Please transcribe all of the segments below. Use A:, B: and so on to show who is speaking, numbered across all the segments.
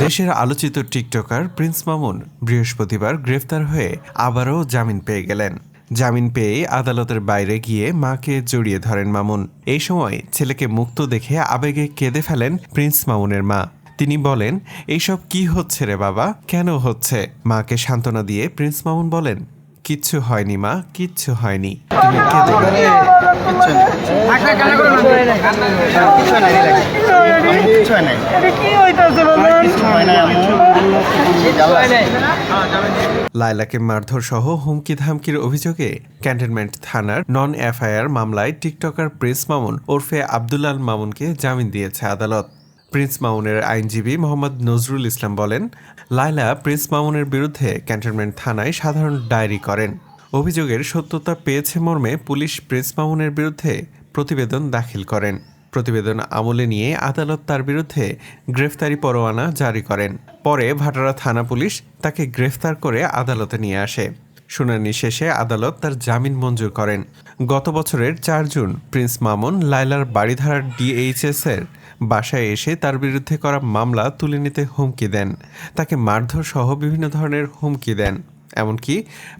A: দেশের আলোচিত TikToker Prince Mamun বৃহস্পতিবার গ্রেফতার হয়ে আবারও জামিন পেয়ে গেলেন। জামিন পেয়ে আদালতের বাইরে গিয়ে মাকে জড়িয়ে ধরেন মামুন। এই সময় ছেলেকে মুক্ত দেখে আবেগে কেঁদে ফেলেন প্রিন্স মামুনের মা। তিনি বলেন, এইসব কি হচ্ছে রে বাবা? কেন হচ্ছে? মাকে সান্ত্বনা দিয়ে প্রিন্স মামুন বলেন কিচ্ছু হয়নি, মা, কিচ্ছু হয়নি।
B: হয় হয় হয় হয়।
A: লায়লাকে মারধর সহ হুমকি ধামকির অভিযোগে ক্যান্টনমেন্ট থানার নন এফআইআর মামলায় টিকটকার প্রেস মামুন ওরফে আব্দুল্লাল মামুনকে জামিন দিয়েছে আদালত। প্রিন্স মামুনের আইনজীবী মোহাম্মদ নজরুল ইসলাম বলেন, লায়লা প্রিন্স মামুনের বিরুদ্ধে ক্যান্টনমেন্ট থানায় সাধারণ ডায়েরি করেন। অভিযোগের সত্যতা পেয়েছে মর্মে পুলিশ প্রিন্স মামুনের বিরুদ্ধে প্রতিবেদন দাখিল করেন। প্রতিবেদন আমলে নিয়ে আদালত তার বিরুদ্ধে গ্রেফতারি পরোয়ানা জারি করেন। পরে ভাটারা থানা পুলিশ তাকে গ্রেফতার করে আদালতে নিয়ে আসে। শুনানি শেষে আদালত তার জামিন মঞ্জুর করেন। গত বছরের চার জুন প্রিন্স মামুন লাইলার বাড়িধারার ডিএইচএস এর বাসায় এসে তার বিরুদ্ধে করা মামলা তুলে নিতে হুমকি দেন। তাকে মারধর সহ বিভিন্ন ধরনের হুমকি দেন এমনকি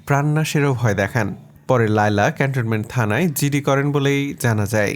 A: প্রাণনাশেরও ভয় দেখান। পরে লায়লা ক্যান্টনমেন্ট থানায় জিডি করেন বলেই জানা যায়।